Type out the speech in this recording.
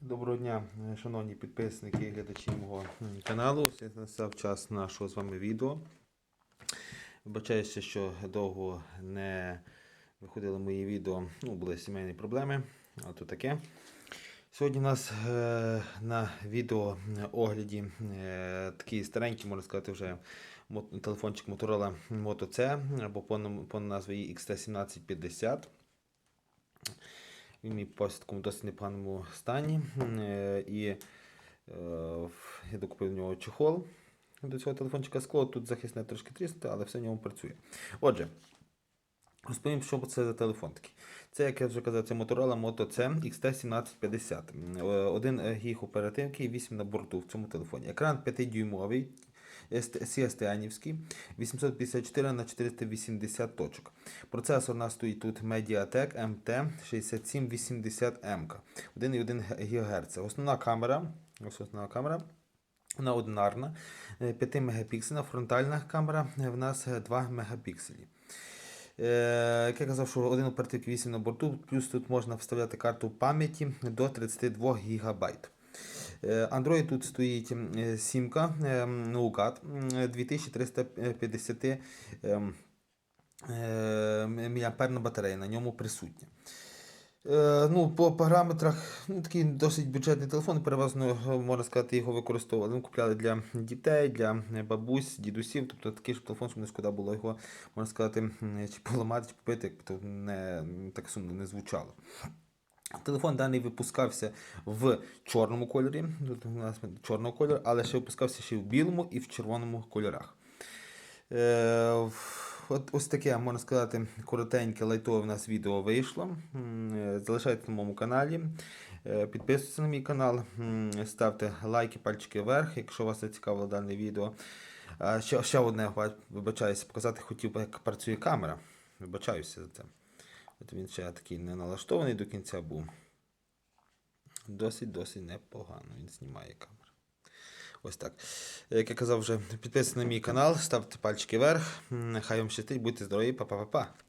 Доброго дня, шановні підписники і глядачі мого каналу. Ось Настав час нашого з вами відео. Вибачаюся, що довго не виходили мої відео. Ну, були сімейні проблеми, то таке. Сьогодні у нас е, на відео е, огляді е, такий старенький, можна сказати, вже мо- телефончик Motorola Moto C або по, по назві XT1750. Він мій такому досить непоганому стані. Е, І е, я докупив в нього чехол до цього телефончика скло. Тут захисне трошки тріснуте, але все в ньому працює. Отже, розповім, що це за телефон такий. Це, як я вже казав, це Motorola Moto C XT1750. Е, Один гіг оперативки, і 8 на борту в цьому телефоні. Екран 5-дюймовий. CSTN-івський, 854 на 480 точок. Процесор у нас стоїть тут Mediatek MT6780M. 1,1 ГГц. Основна камера. Ось основна камера. Вона одинарна, е, 5 мегапіксельна, фронтальна камера е, в нас е, 2 мегапікселі. Е, Як я казав, що один оперативник 8 на борту, плюс тут можна вставляти карту пам'яті до 32 ГБ. Е, Android тут стоїть е, сімка е, 2350 ем, е, батарея на ньому присутня. Е, ну, по параметрах ну, такий досить бюджетний телефон, переважно, можна сказати, його використовували. Ми купляли для дітей, для бабусь, дідусів. Тобто такий ж телефон, що не шкода було його, можна сказати, чи поламати, чи купити, як не так сумно не звучало. Телефон даний випускався в чорному кольорі, чорного кольору, але ще випускався ще в білому і в червоному кольорах. Е, От ось таке, можна сказати, коротеньке лайтове в нас відео вийшло. Е, Залишайтесь на моєму каналі, е, підписуйтесь на мій канал, ставте лайки, пальчики вверх, якщо вас зацікавило дане відео. Ще, ще одне, вибачаюся, показати хотів, як працює камера. Вибачаюся за це. От він ще такий не налаштований до кінця був. Досить-досить непогано він знімає камеру. Ось так. Як я казав вже, підписуйтесь на мій канал, ставте пальчики вверх. Нехай Хай вам щастить, будьте здорові, па-па-па-па.